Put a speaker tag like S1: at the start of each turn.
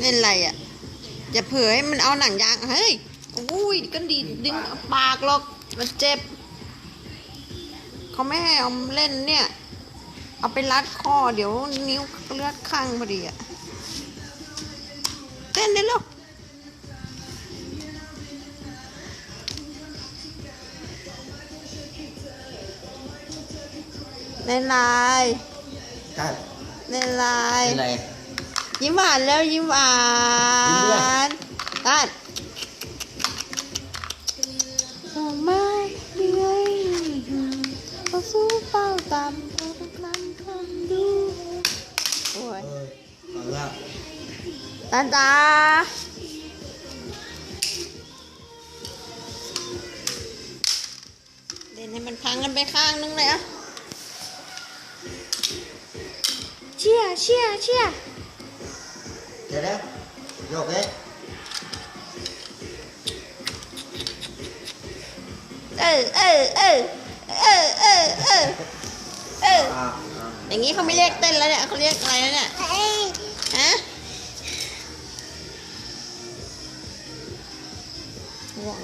S1: เล่นอะไรอะ อย่าเผลอให้มันเอาหนังยาง เฮ้ยอุ้ยก็ดีดึงปากหรอกมันเจ็บ เขาไม่ให้เอาเล่นเนี่ย เอาไปรัดคอเดี๋ยวนิ้วเลือดข้างพอดีอะเต้นได้แล้วเล่นลาย
S2: กัด
S1: เล่นลาย
S2: เป็นไร
S1: ยิ้มหวานแล้วยิ้มหวา
S2: ยิ้มด้วย
S1: นตัดดอกไม้เลื้อยก็สู้เฝ้าตามเขาทุกครั้งคำดูโอ้ย
S2: เออเอาละ
S1: ตาตาเล่นให้มันพังกันไปข้างนึงเลยอะเชี่ยเชี่ยเชี่ย
S2: เดี๋ยวนะโอ
S1: เอเออเออเออเออเออเออ
S2: อ
S1: ย่างนี้เขาไม่เรียกเต้นแล้วเนี่ยเขาเรียกอะไรแล้วเนี่ย
S2: ฮะห่วง